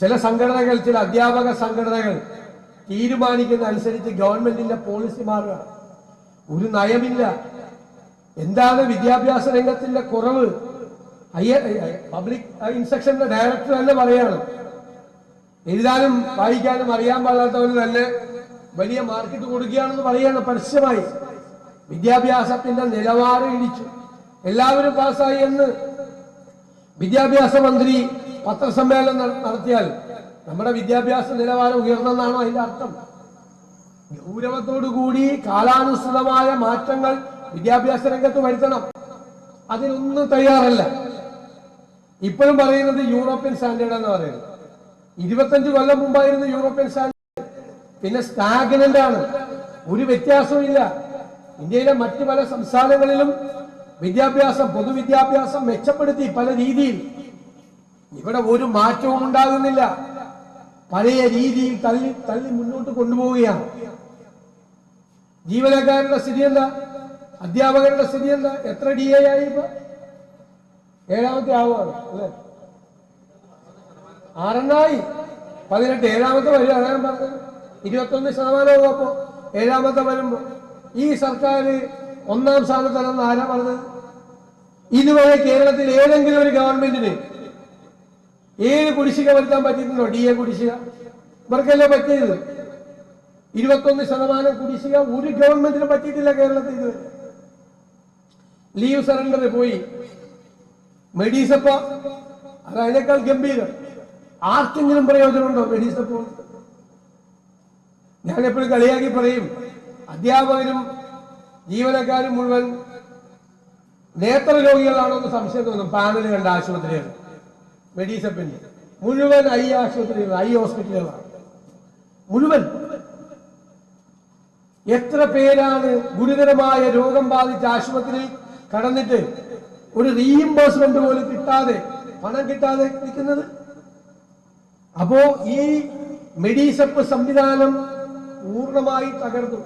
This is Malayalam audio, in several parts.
ചില സംഘടനകൾ ചില അധ്യാപക സംഘടനകൾ തീരുമാനിക്കുന്ന അനുസരിച്ച് ഗവൺമെന്റിന്റെ പോളിസി മാറുകയാണ്. ഒരു നയമില്ല. എന്താണ് വിദ്യാഭ്യാസ രംഗത്തിന്റെ കുറവ്? പബ്ലിക് ഇൻസ്ട്രക്ഷന്റെ ഡയറക്ടർ തന്നെ പറയാണ് എഴുതാനും വായിക്കാനും അറിയാൻ പാടാത്തവന് തന്നെ വലിയ മാർക്കറ്റ് കൊടുക്കുകയാണെന്ന് പറയാണ് പരസ്യമായി. വിദ്യാഭ്യാസത്തിന്റെ നിലവാരം ഇടിച്ചു. എല്ലാവരും പാസ്സായി എന്ന് വിദ്യാഭ്യാസ മന്ത്രി പത്രസമ്മേളനം നട- നടത്തിയാൽ നമ്മുടെ വിദ്യാഭ്യാസ നിലവാരം ഉയർന്നെന്നാണോ അതിന്റെ അർത്ഥം? ഗൗരവത്തോടുകൂടി കാലാനുസൃതമായ മാറ്റങ്ങൾ വിദ്യാഭ്യാസ രംഗത്ത് വരുത്തണം. അതിനൊന്നും തയ്യാറല്ല. ഇപ്പോഴും പറയുന്നത് യൂറോപ്യൻ സ്റ്റാൻഡേർഡ് എന്ന് പറയുന്നത്. ഇരുപത്തഞ്ച് കൊല്ലം മുമ്പായിരുന്നു യൂറോപ്യൻ സ്റ്റാൻഡേർഡ്. പിന്നെ സ്റ്റാഗ്നന്റ് ആണ്. ഒരു വ്യത്യാസവും ഇല്ല. ഇന്ത്യയിലെ മറ്റു പല സംസ്ഥാനങ്ങളിലും വിദ്യാഭ്യാസം പൊതുവിദ്യാഭ്യാസം മെച്ചപ്പെടുത്തി പല രീതിയിൽ ഇവിടെ ഒരു മാറ്റവും ഉണ്ടാകുന്നില്ല. പഴയ രീതിയിൽ തള്ളി തള്ളി മുന്നോട്ട് കൊണ്ടുപോവുകയാണ്. ജീവനക്കാരുടെ സ്ഥിതി എന്താ? അധ്യാപകരുടെ സ്ഥിതി എന്താ? എത്ര ഡി എ ആയി ഇപ്പൊ? ഏഴാമത്തെ ആവുകയാണ് അല്ലേ? ആറെണ്ണായി പതിനെട്ട് ഏഴാമത്തെ വരും അതാണ് പറഞ്ഞത്. ഇരുപത്തൊന്ന് ശതമാനവും അപ്പോ ഏഴാമത്തെ വരുമ്പോ. ഈ സർക്കാർ ഒന്നാം സ്ഥാനത്തല്ലെന്ന് ആരാ പറഞ്ഞത്? ഇതുവരെ കേരളത്തിൽ ഏതെങ്കിലും ഒരു ഗവൺമെന്റിന് ഏഴ് കുടിശ്ശിക വരുത്താൻ പറ്റിയിട്ടുണ്ടോ? ഡി എ കുടിശ്ശിക? ഇവർക്കല്ലേ പറ്റിയത്? ഇരുപത്തൊന്ന് ശതമാനം കുടിശ്ശിക ഒരു ഗവൺമെന്റിന് പറ്റിയിട്ടില്ല കേരളത്തിൽ ഇത് ലീവ് സറണ്ടർ പോയി. മെഡീസപ്പ അത് അതിനേക്കാൾ ഗംഭീരം. ആർക്കെങ്കിലും പ്രയോജനമുണ്ടോ മെഡീസപ്പ? ഞാൻ എപ്പോഴും കളിയാക്കി പറയും അധ്യാപകരും ജീവനക്കാരും മുഴുവൻ നേത്ര രോഗികളാണോ എന്ന് സംശയം തോന്നും. പാനൽ കണ്ട ആശുപത്രികൾ മെഡീസപ്പിന്റെ മുഴുവൻ ഐ ആശുപത്രികൾ ഐ ഹോസ്പിറ്റലുകളാണ്. മുഴുവൻ. എത്ര പേരാണ് ഗുരുതരമായ രോഗം ബാധിച്ച ആശുപത്രിയിൽ കടന്നിട്ട് ഒരു റീഇംബേഴ്സ്മെന്റ് പോലും കിട്ടാതെ പണം കിട്ടാതെ നിൽക്കുന്നത്? അപ്പോ ഈ മെഡീസപ്പ് സംവിധാനം പൂർണമായി തകർന്നു.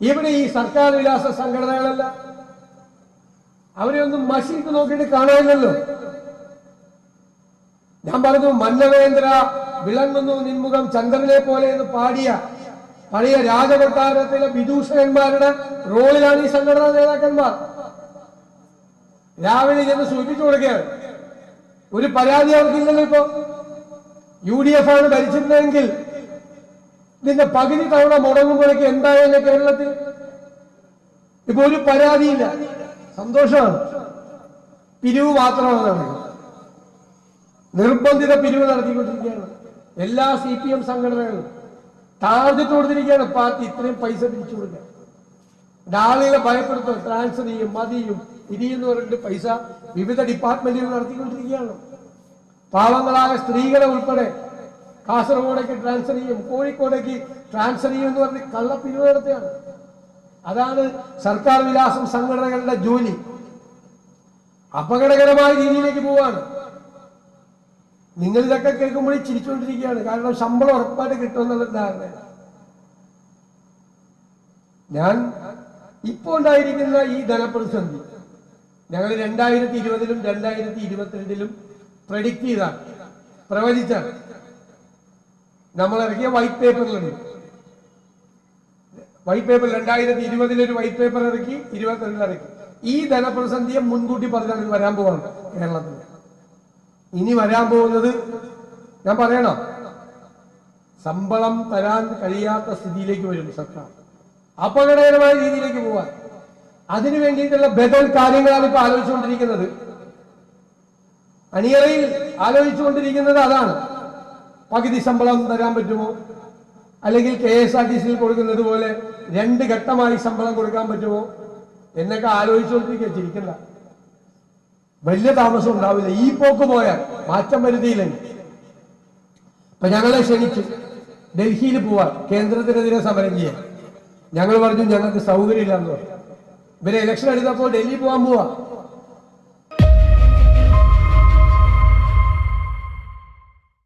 ഇവിടെ ഈ സർക്കാർ വിലാസ സംഘടനകളല്ല? അവരെ ഒന്നും മഷീക്ക് നോക്കിയിട്ട് കാണാനില്ലല്ലോ ഞാൻ പറഞ്ഞു മന്നവേന്ദ്ര വിളങ്ങുന്നു നിൻമുഖം ചന്ദ്രനെ പോലെ എന്ന് പാടിയ പഴയ രാജകൊട്ടാരത്തിലെ വിദൂഷകന്മാരുടെ റോളിലാണ് ഈ സംഘടനാ നേതാക്കന്മാർ. രാവിലെ ചെന്ന് സൂചിപ്പിച്ചു കൊടുക്കുകയാണ്. ഒരു പരാതി അവർക്കില്ലല്ലോ ഇപ്പോ. യു ഡി എഫ് ആണ് ഭരിച്ചിരുന്നതെങ്കിൽ ഇതിന്റെ പകുതി തവണ മുടങ്ങുമ്പോഴേക്ക് എന്തായാലും കേരളത്തിൽ? ഇപ്പൊ ഒരു പരാതിയില്ല. സന്തോഷമാണ് പിരിവ് മാത്രമാണ് നിർബന്ധിത പിരിവ് നടത്തിക്കൊണ്ടിരിക്കുകയാണ്. എല്ലാ സി പി എം സംഘടനകളും ടാർഗറ്റ് കൊടുത്തിരിക്കുകയാണ്. പാർട്ടി ഇത്രയും പൈസ പിരിച്ചു കൊടുക്കാൻ. ഡാളികളെ ഭയപ്പെടുത്തും ട്രാൻസ്ഫർ ചെയ്യും മതിയും. ഇരിയെന്ന് പറഞ്ഞിട്ട് പൈസ വിവിധ ഡിപ്പാർട്ട്മെന്റുകൾ നടത്തിക്കൊണ്ടിരിക്കുകയാണ്. പാവങ്ങളായ സ്ത്രീകളെ ഉൾപ്പെടെ കാസർഗോഡേക്ക് ട്രാൻസ്ഫർ ചെയ്യും കോഴിക്കോടേക്ക് ട്രാൻസ്ഫർ ചെയ്യും എന്ന് പറഞ്ഞ് കള്ളപ്പിരിവ് നടത്തുകയാണ്. അതാണ് സർക്കാർ വിലാസം സംഘടനകളുടെ ജോലി. അപകടകരമായ രീതിയിലേക്ക് പോവാണ്. നിങ്ങൾ ഇതൊക്കെ കേൾക്കുമ്പോഴേ ചിരിച്ചുകൊണ്ടിരിക്കുകയാണ് കാരണം ശമ്പളം ഉറപ്പായിട്ട് കിട്ടുമെന്നുള്ള ധാരണ ഞാൻ ഇപ്പോൾ ഉണ്ടായിരിക്കുന്ന ഈ ധനപ്രതിസന്ധി ഞങ്ങൾ രണ്ടായിരത്തി ഇരുപതിലും രണ്ടായിരത്തി ഇരുപത്തിരണ്ടിലും പ്രഡിക്റ്റ് ചെയ്താണ് പ്രവചിച്ചാണ്. നമ്മൾ ഇറക്കിയ വൈറ്റ് പേപ്പറിലുണ്ട് വൈറ്റ് പേപ്പർ രണ്ടായിരത്തി ഇരുപതിൽ ഒരു വൈറ്റ് പേപ്പർ ഇറക്കി ഇരുപത്തിരണ്ടിൽ ഇറക്കി. ഈ ധനപ്രതിസന്ധിയെ മുൻകൂട്ടി പറഞ്ഞാണ് വരാൻ പോവാണ് കേരളത്തിൽ. ഇനി വരാൻ പോകുന്നത് ഞാൻ പറയണോ? ശമ്പളം തരാൻ കഴിയാത്ത സ്ഥിതിയിലേക്ക് വരും സർക്കാർ. അപകടകരമായ രീതിയിലേക്ക് പോവാൻ. അതിനു വേണ്ടിയിട്ടുള്ള ബദൽ കാര്യങ്ങളാണ് ഇപ്പൊ ആലോചിച്ചുകൊണ്ടിരിക്കുന്നത്. അണിയറയിൽ ആലോചിച്ചുകൊണ്ടിരിക്കുന്നത് അതാണ്. പകുതി ശമ്പളം തരാൻ പറ്റുമോ? അല്ലെങ്കിൽ കെ എസ് ആർ ടി സിയിൽ കൊടുക്കുന്നത് പോലെ രണ്ട് ഘട്ടമായി ശമ്പളം കൊടുക്കാൻ പറ്റുമോ? എന്നൊക്കെ ആലോചിച്ചുകൊണ്ടിരിക്കുക ചിരിക്കണ്ട. വലിയ താമസം ഉണ്ടാവില്ല. ഈ പോക്ക് പോയാൽ മാറ്റം വരുത്തിയില്ലെങ്കിൽ അപ്പൊ ഞങ്ങളെ ക്ഷണിച്ചു ഡൽഹിയിൽ പോവാൻ കേന്ദ്രത്തിനെതിരെ സമരം ചെയ്യാൻ. ഞങ്ങൾ പറഞ്ഞു ഞങ്ങൾക്ക് സൗകര്യമില്ലാന്ന് പറഞ്ഞു. ഇവരെ ഇലക്ഷൻ എടുത്തപ്പോൾ ഡൽഹി പോവാൻ പോവാ.